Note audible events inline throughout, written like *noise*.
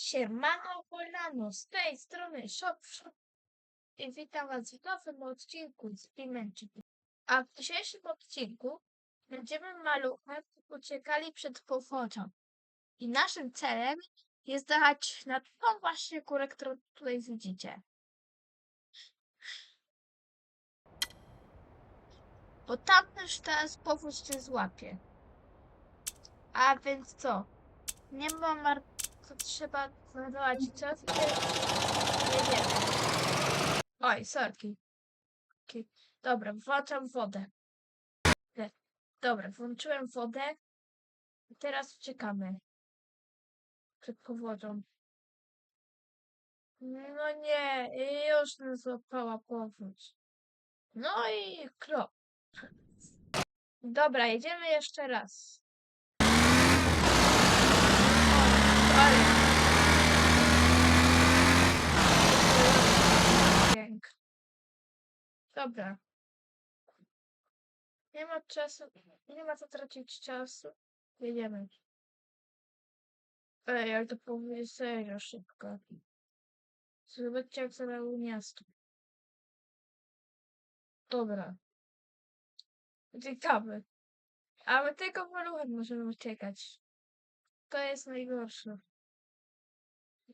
Siemano Polano, z tej strony Shop Shop i witam was w nowym odcinku z Pimenczyku. A w dzisiejszym odcinku będziemy maluchem uciekali przed powodzią. I naszym celem jest dać na tą właśnie górę, którą tutaj widzicie. Bo tam też teraz powódź się złapie. A więc co? Nie ma mar... To trzeba zadawać czas i jedziemy. Oj, sorki. Ki- Dobra, włączam wodę. Dobra, włączyłem wodę. Teraz uciekamy. Przed powodzią. No nie, już nas złapała powódź. No i krok. Dobra, jedziemy jeszcze raz. Ale dźwięk. Dobra. Nie ma czasu, nie ma co tracić czasu. Jedziemy. Ej, ale to powiem serio szybko. Zobaczcie jak zalało miasto. Dobra. Uciekamy. A my tylko maluchem możemy uciekać. To jest najgorsze.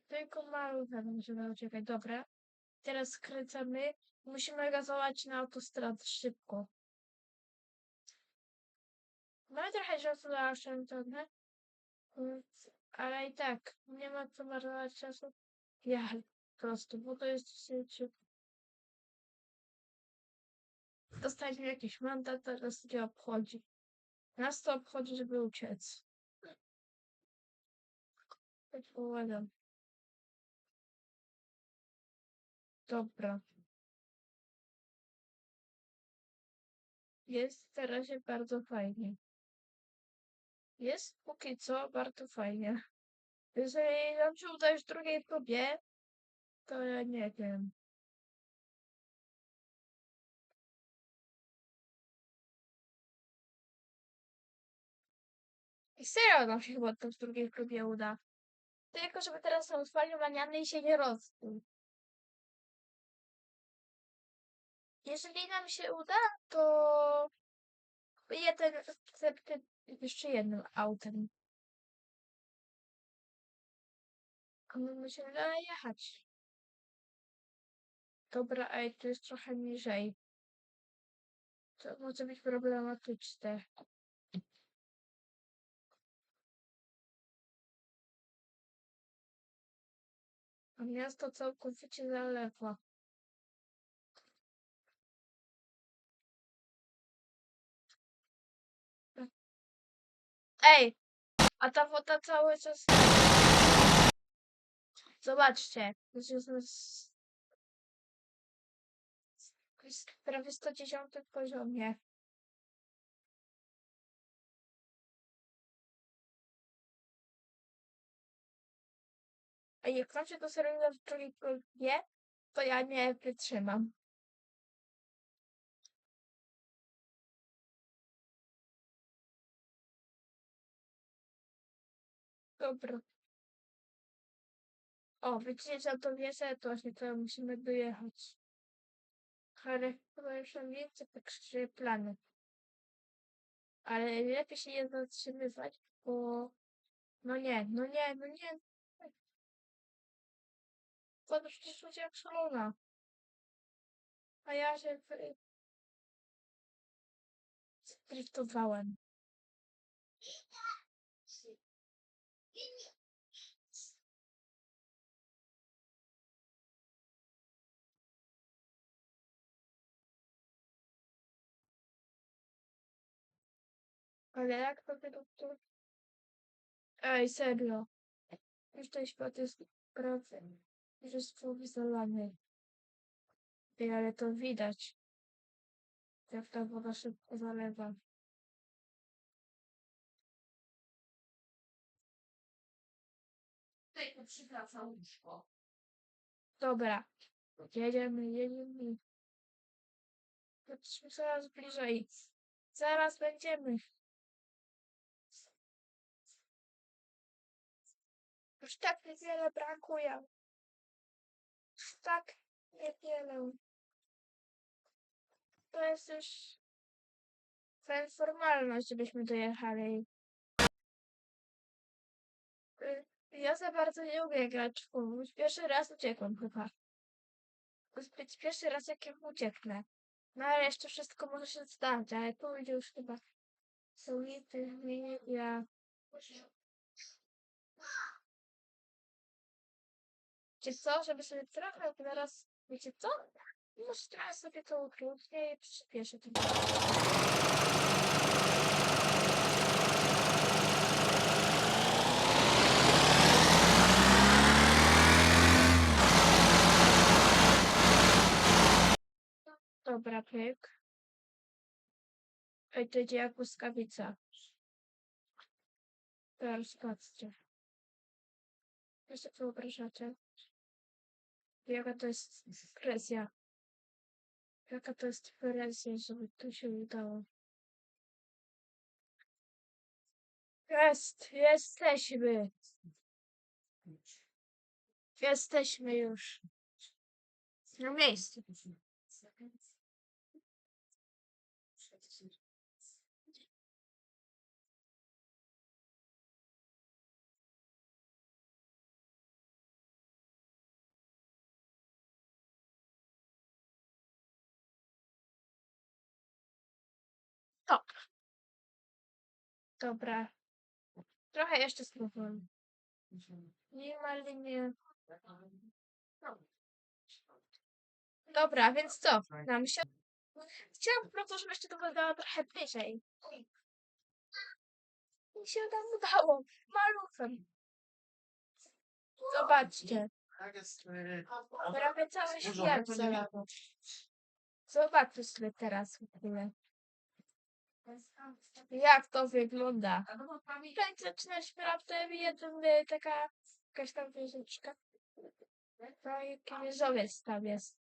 Tylko maluchem możemy uciekać. Dobra. Teraz skręcamy. Musimy gazować na autostradę szybko. Mamy trochę czasu oszczędzone. Więc- Ale i tak, nie ma co marnować czasu. Ja po prostu, bo to jest dosyć... Dostaliśmy jakiś mandat, teraz nie obchodzi. Nas to obchodzi, żeby uciec. Tak. Dobra. Jest w razie bardzo fajnie. Jest póki co bardzo fajnie. Jeżeli nam się uda już drugiej próbie, to ja nie wiem. I serio nam się chyba to w drugiej próbie uda. Tylko żeby teraz nam odpalił maniany i się nie rozbił. Jeżeli nam się uda, to jeden akcepty jeszcze jednym autem. A my musimy jechać. Dobra, ej, to jest trochę niżej. To może być problematyczne. A miasto całkowicie zalewa. Ej! A ta woda cały czas... Zobaczcie. To jest prawie 110 poziomie. A jak nam się to serio drugiej próbie, to ja nie wytrzymam. Dobra. O, widzicie, że to wieżę, to właśnie to musimy dojechać. Mam więcej tak plany. Ale lepiej się nie zatrzymywać, bo... No nie, no nie, no nie. To przecież będzie jak szalona. A ja się zdriftowałem. Ale jak to wydoktor? Ej, serio. Już ten świat jest prawie, już jest człowiek zalany. Ej, ale to widać. Jak ta woda szybko zalewa. Tylko przywraca łóżko. Dobra. Jedziemy, jedziemy. Jesteśmy coraz bliżej. Zaraz będziemy. Już tak niewiele brakuje. Już tak niewiele. To jest już pewna formalność, żebyśmy dojechali. Y, Ja za bardzo nie umiem grać w. Pierwszy raz uciekłem chyba. To jest pierwszy raz, jak ja ucieknę. No ale jeszcze wszystko może się stać, ale tu już chyba solity ja. Wiecie co, żeby sobie trochę teraz, wiecie co? Może trochę sobie to utrudnię i przyspieszę to. Dobra, pyk. Ej, to idzie jak błyskawica. Teraz patrzcie. Jak sobie wyobrażacie? Jaka to jest presja? Jaka to jest presja, żeby to się udało? Jest, jesteśmy. Jesteśmy już. Na miejscu. Stop. Dobra. Trochę jeszcze spróbuję. Nie ma linii. Dobra, więc co? Nam się... Chciałam po prostu, żeby jeszcze to wyglądało trochę bliżej. I się nam udało. Maluchem. Zobaczcie. Prawie całe świat zalało. Zobaczcie sobie teraz w ogóle. Jak to wygląda? Tutaj zaczynaliśmy raptem jeden, y, taka jakaś tam wieżyczka. No i wieżowiec tam jest.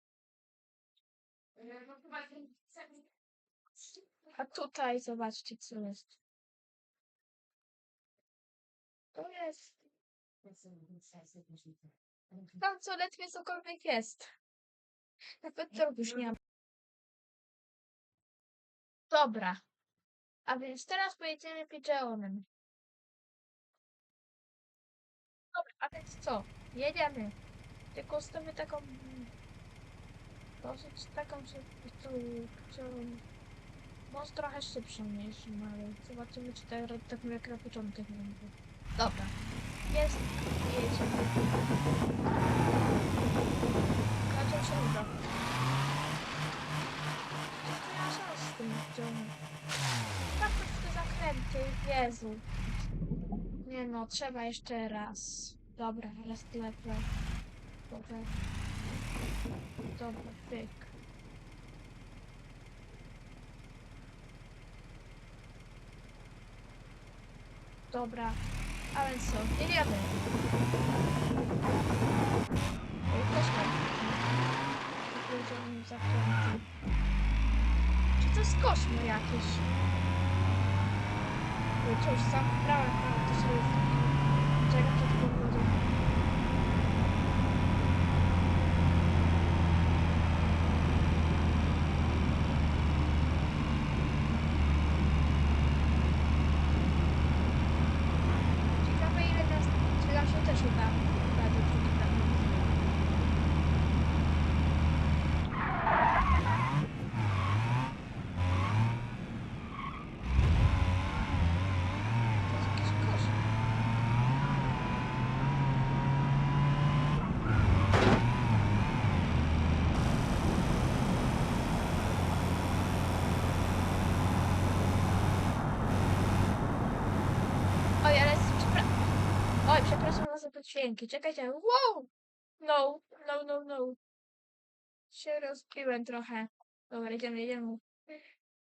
A tutaj zobaczcie co jest. To jest. Tam co ledwie cokolwiek jest. Nawet to już nie ma. Dobra. A więc teraz pojedziemy Pidgeonem. Dobra, a więc co? Jedziemy. Tylko ustawię taką... Dosyć taką, że tu chciałam... Może trochę szybszą niż ale zobaczymy, czy tak, tak jak na początek będzie. Dobra. Jest. Jedziemy. Zaczął się uda. Co ja szans z tym? Tak Jezu. Nie no, trzeba jeszcze raz. Dobra, raz lepiej. Dobra. Dobra, pyk. Dobra, a więc co, jedziemy. Powiedziałem zakręty. Czy to jest koszmar jakiś? Cóż, sam brałem prawo, to sobie czego przed dźwięki. Czekajcie. Wow! No, no, no, no. Się rozpiłem trochę. Dobra, idziemy, idziemy.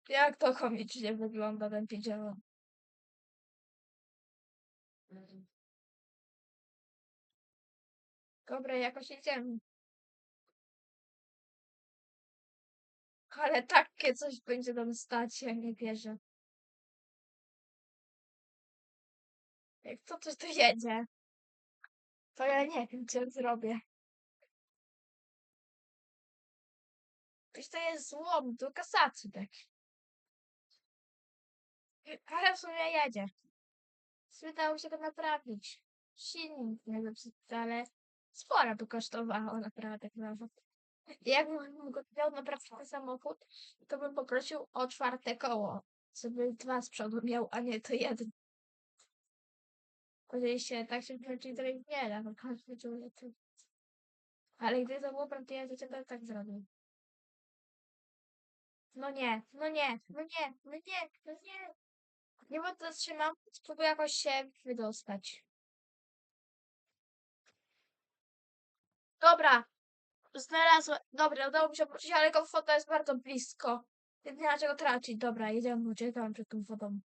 Jak to komicznie wygląda ten pidzielon. Dobra, jakoś idziemy. Ale takie coś będzie nam stać, ja nie wierzę. Jak co coś tu jedzie? To ja nie wiem, co zrobię. To jest złom do kasacji tak. Ale w sumie jedzie. Wydało się go naprawić. Silnik nie zepsuty, ale sporo by kosztowało naprawdę nawet. Jakbym go miał naprawić ten samochód, to bym poprosił o czwarte koło, żeby dwa z przodu miał, a nie to jeden. Oczywiście tak się to nie da, bo każdy czuje to. Ale gdy to było prawdziwe, to to tak zrobił. No nie, no nie, no nie, no nie, no nie. Nie będę zatrzymał, spróbuję jakoś się wydostać. Dobra, znalazłem. Dobra, udało mi się wrócić, ale jego foto jest bardzo blisko. Więc nie ma czego tracić. Dobra, jedziemy, uciekam przed tą wodą.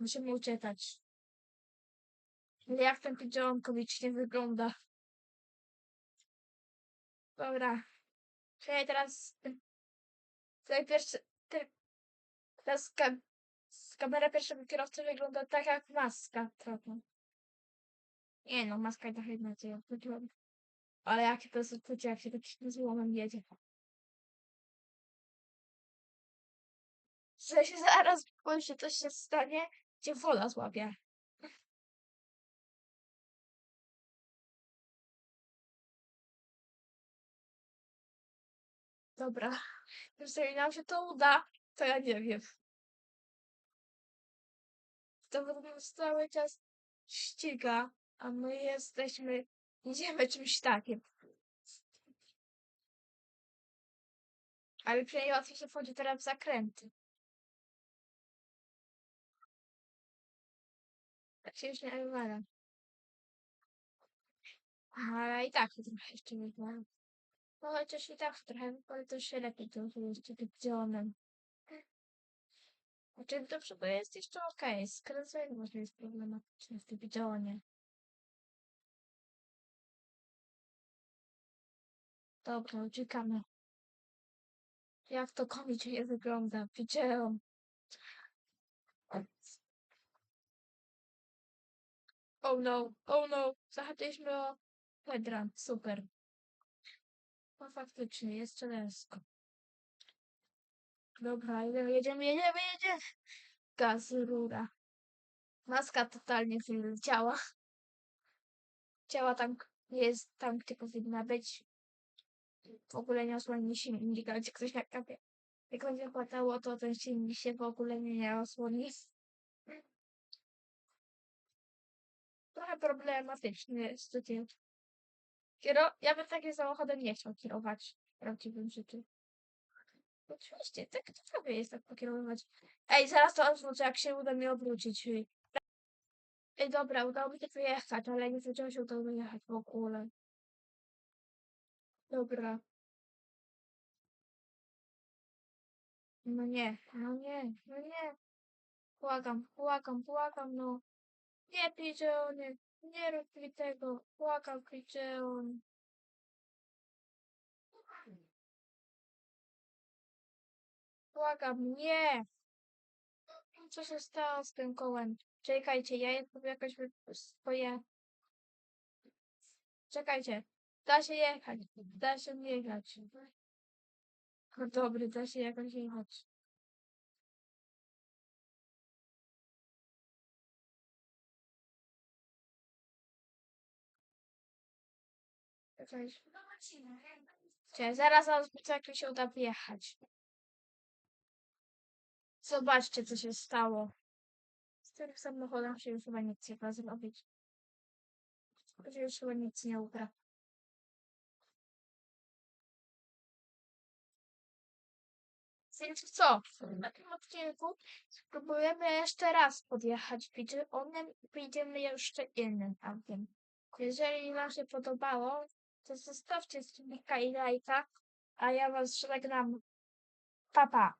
Musimy uciekać. Jak ten pigeonkowicz nie wygląda. Dobra. Czyli teraz... Ty, teraz ka, kamera pierwszego kierowcy wygląda tak jak maska trochę. Nie no, maska trochę inaczej odchodziłam. Ale jakie to jest uczucie, jak się takim złomem jedzie. Że się zaraz boi, że coś się stanie, gdzie woda złapie. Dobra. *laughs* Jeżeli nam się to uda, to ja nie wiem. To nas cały czas ściga, a my jesteśmy, idziemy czymś takim. Ale przynajmniej łatwiej się wchodzi teraz w zakręty. Tak się już nie wywala. Ale i tak trochę jeszcze wywala. No chociaż i tak trochę, ale to się lepiej to jeszcze widziałem. Znaczy do przodu jest jeszcze okej, skręcenie może jest problematyczne w tym widzionie. Dobra, uciekamy. Jak to komicznie wygląda, widziałem. Oh no, oh no, zahaczyliśmy o kwadrant, super. No faktycznie, jest czeresko. Dobra, jedziemy, jedziemy, jedziemy. Gaz, rura. Maska totalnie wyleciała. Działa tam, jest tam, gdzie powinna być. W ogóle nie osłoni silnika, gdzie ktoś na kapie. Jak będzie płatało, to ten silnik się w ogóle nie, osłoni. Trochę problematyczny dzień. Kiero... Ja bym takim samochodem nie chciał kierować w prawdziwym życiu. Oczywiście, tak to prawie jest tak pokierowywać. Ej, zaraz to odwrócę, jak się uda mi obrócić. Ej, dobra, udało mi się wyjechać, ale nie wiedziałem się udało wyjechać w ogóle. Dobra. No nie, no nie, no nie. Błagam, błagam, błagam, no. Nie, Pigeonie, nie rób mi tego. Błagam, Pigeon. Błagam, nie! Co się stało z tym kołem? Czekajcie, ja je jakoś swoje... Czekajcie, da się jechać, da się jechać. Dobry, da się jakoś jechać. Czekajcie. Czekaj, zaraz zobaczę, jak mi się uda wjechać. Zobaczcie, co się stało. Z tym samochodem się już chyba nic nie da zrobić. Się już chyba nic nie uda. Więc co? Na tym odcinku spróbujemy jeszcze raz podjechać Pigeonem i pójdziemy jeszcze innym autem. Jeżeli Wam się podobało, to zostawcie subika i lajka, a ja Was żegnam. Pa, pa.